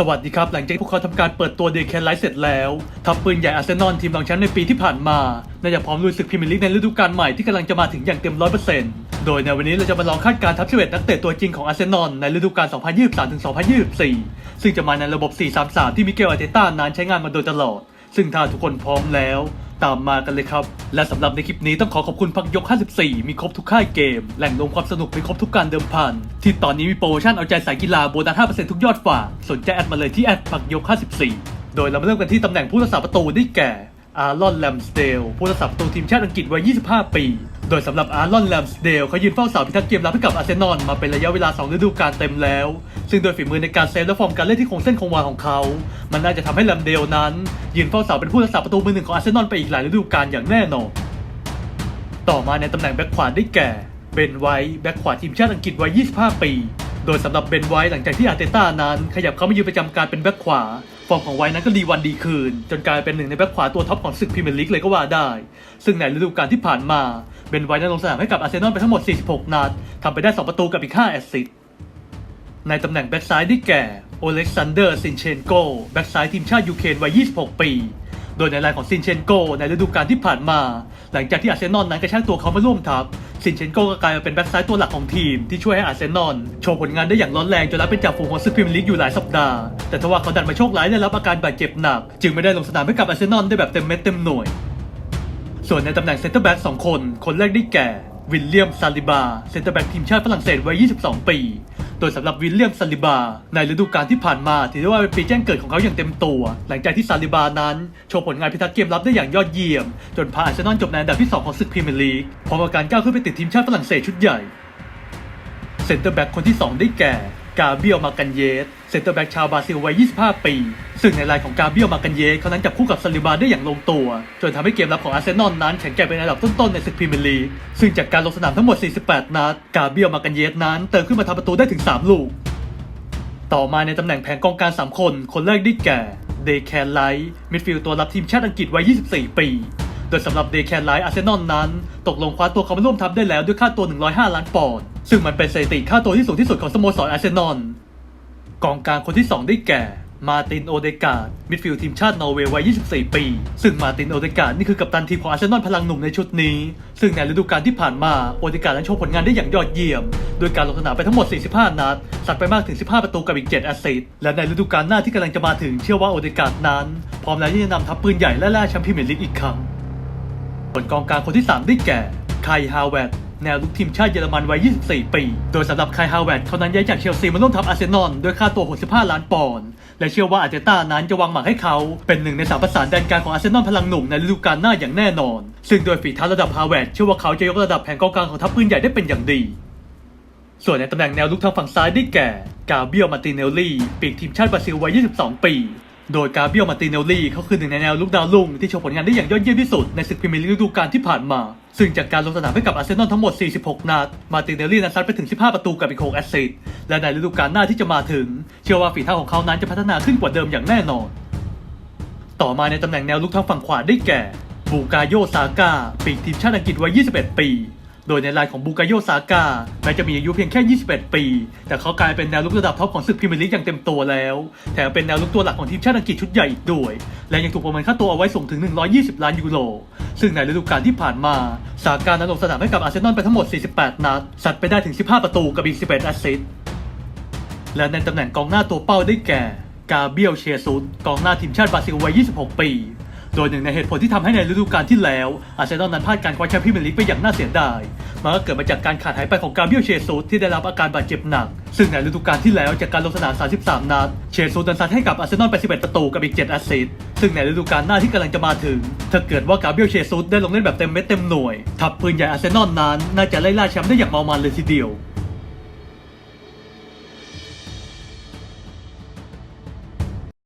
สวัสดีครับ หลังจากพวกเขาทำการเปิดตัวเดย์แคนไลท์เสร็จแล้ว ทัพปืนใหญ่อาร์เซนอลทีมรองแชมป์ในปีที่ผ่านมาน่าจะพร้อมลุยศึกพรีเมียร์ลีกในฤดูกาลใหม่ที่กำลังจะมาถึงอย่างเต็มร้อยเปอร์เซ็นต์โดยในวันนี้เราจะมาลองคาดการณ์ทัพ11นักเตะตัวจริงของอาร์เซนอลในฤดูกาล 2023-2024 ซึ่งจะมาในระบบ 4-3-3 ที่มิเกลอาร์เตต้านันใช้งานมาโดยตลอด ซึ่งถ้าทุกคนพร้อมแล้ว ตามมากันเลยครับ และสำหรับในคลิปนี้ต้องขอขอบคุณพักยก 54 มีครบทุกค่ายเกม แหล่งรวมความสนุกมีครบทุกการเดิมพัน ที่ตอนนี้มีโปรโมชั่นเอาใจสายกีฬาโบนัส 5%ทุกยอดฝากสนใจแอดมาเลยที่แอดพักยก 54 โดยเรามาเริ่มกันที่ตำแหน่งผู้รักษาประตูได้แก่อารอนแลมสเดลผู้รักษาประตูทีมชาติอังกฤษวัย 25 ปี โดยสำหรับอารอนแลมสเดลเขายืนเฝ้าเสาพิทักษ์เกมรับให้กับอาร์เซนอลมาเป็นระยะเวลา 2 ฤดูกาลเต็มแล้ว ซึ่งโดยฝีมือในการเซฟและฟอร์มการเล่นที่คงเส้นคงวาของเขา มันน่าจะทำให้แลมเดลนั้น ยืนเฝ้าเสาเป็นผู้รักษาประตูมือหนึ่งของอาร์เซนอลไปอีกหลายฤดูกาลอย่างแน่นอน ต่อมาในตำแหน่งแบ็คขวาได้แก่เบนไวท์แบ็คขวาทีมชาติอังกฤษวัย 25 ปี โดยสำหรับเบนไวท์หลังจากที่อาร์เตต้านั้นขยับเข้ามายืนประจำการเป็นแบ็คขวาฟอร์มของไวท์นั้นก็ดีวันดีคืน จนกลายเป็นหนึ่งในแบ็คขวาตัวท็อปของศึกพรีเมียร์ลีกเลยก็ว่าได้ ซึ่งในฤดูกาลที่ผ่านมา เบนไวท์นั้ลงสนามให้กับอาร์เซนอลไปทั้งหมด 46 นัดทำไปได้ 2 ประตูกับอีก 5 แอสซิสต์ในตำแหน่งแบ็กซ้ายได้แก่ โอเล็กซานเดอร์ซินเชนโกแบ็กซ้ายทีมชาติยูเครนวัย 26 ปี โดยในรายของซินเชนโกในฤดูกาลที่ผ่านมา หลังจากที่อาร์เซนอลนั้นกระชากตัวเขามาร่วมทัพซินเชนโกก็กลายมาเป็นแบ็กซ้ายตัวหลักของทีมที่ช่วยให้อาร์เซนอลโชว์ผลงานได้อย่างร้อนแรงจนรับเป็นจ่าฝูงของซึพรีเมียร์ลีกอยู่หลายสัปดาห์ แต่ทว่าเขาดันมาโชคร้ายได้รับอาการบาดเจ็บหนัก จึงไม่ได้ลงสนามให้กับอาร์เซนอลได้แบบเต็มเม็ดเต็มหน่วย ส่วนในตำแหน่งเซนเตอร์แบ็กสองคน คนแรกได้แก่ วิลเลียมซาลิบา เซนเตอร์แบ็กทีมชาติฝรั่งเศสวัย 22 ปี โดยสำหรับวิลเลียมซาลิบา ในฤดูกาลที่ผ่านมา ถือได้ว่าเป็นปีแจ้งเกิดของเขาอย่างเต็มตัว หลังจากที่ซาลิบานั้น โชว์ผลงานพิทักษ์เกมรับได้อย่างยอดเยี่ยม จนพาอาร์เซนอลจบในอันดับที่ 2 ของศึกพรีเมียร์ลีกพร้อมกับการก้าวขึ้นไปติดทีมชาติฝรั่งเศสชุดใหญ่ เซนเตอร์แบ็กคนที่ 2 ได้แก่ กาเบียลมากันเยสเซนเตอร์แบ็กชาวบราซิลวัย 25 ปี ซึ่งในรายของกาเบียลมากันเยสเขานั้นจับคู่กับซาลิบาได้อย่างลงตัว จนทำให้เกมรับของอาร์เซนอลนั้นแข็งแกร่งเป็นอันดับต้นๆในศึกพรีเมียร์ลีกซึ่งจากการลงสนามทั้งหมด 48 นัดกาเบียลมากันเยสนั้นเติมขึ้นมาทำประตูได้ถึง 3 ลูก ต่อมาในตำแหน่งแผงกองกลาร3คน คนแรกได้แก่เดแคนไลท์มิดฟิลด์ตัวรับทีมชาติอังกฤษวัย 24 ปี โดยสำหรับเดแคนไลท์อาร์เซนอลนั้น ตกลงคว้าตัวเขามาร่วมทัพได้แล้วด้วยค่าตัว 105 ล้านปอนด์ซึ่งมันเป็นสถิติค่าตัวที่สูงที่สุดของสโมสรอาร์เซนอลกองกลางคนที่ 2 ได้แก่ มาตินโอเดกาดมิดฟิลด์ทีมชาตินอร์เวย์วัย 24 ปี ซึ่งมาตินโอเดกาดนี่คือกัปตันทีมของอาร์เซนอลพลังหนุ่มในชุดนี้ ซึ่งในฤดูกาลที่ผ่านมาโอเดกาดนั้นโชว์ผลงานได้อย่างยอดเยี่ยม โดยการลงสนามไปทั้งหมด 45 นัด สัดไปมากถึง 15 ประตูกับอีก 7 แอสซิสต์ และในฤดูกาลหน้าที่กำลังจะมาถึงเชื่อว่าโอเดกาดนั้น พร้อมแล้วที่จะนำทัพปืนใหญ่และล่าแชมป์พรีเมียร์ลีกอีกครั้ง ส่วนกองกลางคนที่ 3 ได้แก่ไคฮาวเวตแนวลุกทีมชาติเยอรมันวัย 24 ปี โดยสำหรับไคฮาวเวตเขานั้นย้ายจากเชลซีมาร่วมทัพอาร์เซนอลด้วยค่าตัว 65 ล้านปอนด์และเชื่อว่าอาร์เตต้านั้นจะวางหมากให้เขาเป็นหนึ่งในสามประสานแดนกลางของอาร์เซนอลพลังหนุ่มในฤดูกาลหน้าอย่างแน่นอน ซึ่งโดยฝีเท้าระดับฮาวเวตเชื่อว่าเขาจะยกระดับแผงกองกลางของทัพปืนใหญ่ได้เป็นอย่างดี ส่วนในตำแหน่งแนวลุกทางฝั่งซ้ายได้แก่กาเบียลมาติเนลลี่ปีกทีมชาติบราซิลวัย 22 ปี โดยกาเบียลมาติเนลลี่เขาคือหนึ่งในแนวลุกดาวรุ่งที่โชว์ผลงานได้อย่างยอดเยี่ยมที่สุดในศึกพรีเมียร์ลีกฤดูกาลที่ผ่านมา ซึ่งจากการลงสนามให้กับอาร์เซนอลทั้งหมด 46 นัด มาติเนลลี่นั้นซัดไปถึง 15 ประตูกับอีก 6 แอสซิสต์ และในฤดูกาลหน้าที่จะมาถึง เชื่อว่าฝีเท้าของเขานั้นจะพัฒนาขึ้นกว่าเดิมอย่างแน่นอน ต่อมาในตำแหน่งแนวลุกทางฝั่งขวาได้แก่ บูกาโยซาก้าปีกทีมชาติอังกฤษวัย 21 ปี โดยในรายของบูกาโยซาก้าแม้จะมีอายุเพียงแค่ 21 ปี แต่เขากลายเป็นแนวลุกระดับท็อปของศึกพรีเมียร์ลีกอย่างเต็มตัวแล้ว แถมเป็นแนวลุกตัวหลักของทีมชาติอังกฤษชุดใหญ่อีกด้วย และยังถูกประเมินค่าตัวเอาไว้สูงถึง 120 ล้านยูโร ซึ่งในฤดูกาลที่ผ่านมา ซาก้านั้นลงสนามให้กับอาร์เซนอลไปทั้งหมด 48 นัดสัดไปได้ถึง 15 ประตูกับอีก 11 แอสซิสต์และในตำแหน่งกองหน้าตัวเป้าได้แก่ กาเบียลเชียซุสกองหน้าทีมชาติบราซิลวัย 26 ปี โดยหนึ่งในเหตุผลที่ทำให้ในฤดูกาลที่แล้วอาร์เซนอลนั้นพลาดการคว้าแชมป์พรีเมียร์ลีกไปอย่างน่าเสียดาย มันก็เกิดมาจากการขาดหายไปของกาเบรียลเชซุสที่ได้รับอาการบาดเจ็บหนัก ซึ่งในฤดูกาลที่แล้วจากการลงสนาม 33 นัด เชซุสนั้นซัดให้กับอาร์เซนอลไป11 ประตูกับอีก 7 แอสซิสต์ ซึ่งในฤดูกาลหน้าที่กำลังจะมาถึง ถ้าเกิดว่ากาเบรียลเชซุสได้ลงเล่นแบบเต็มเม็ดเต็มหน่วย ทัพปืนใหญ่อาร์เซนอลนั้นน่าจะไล่ล่าแชมป์ได้อย่างเมามันเลยทีเดียว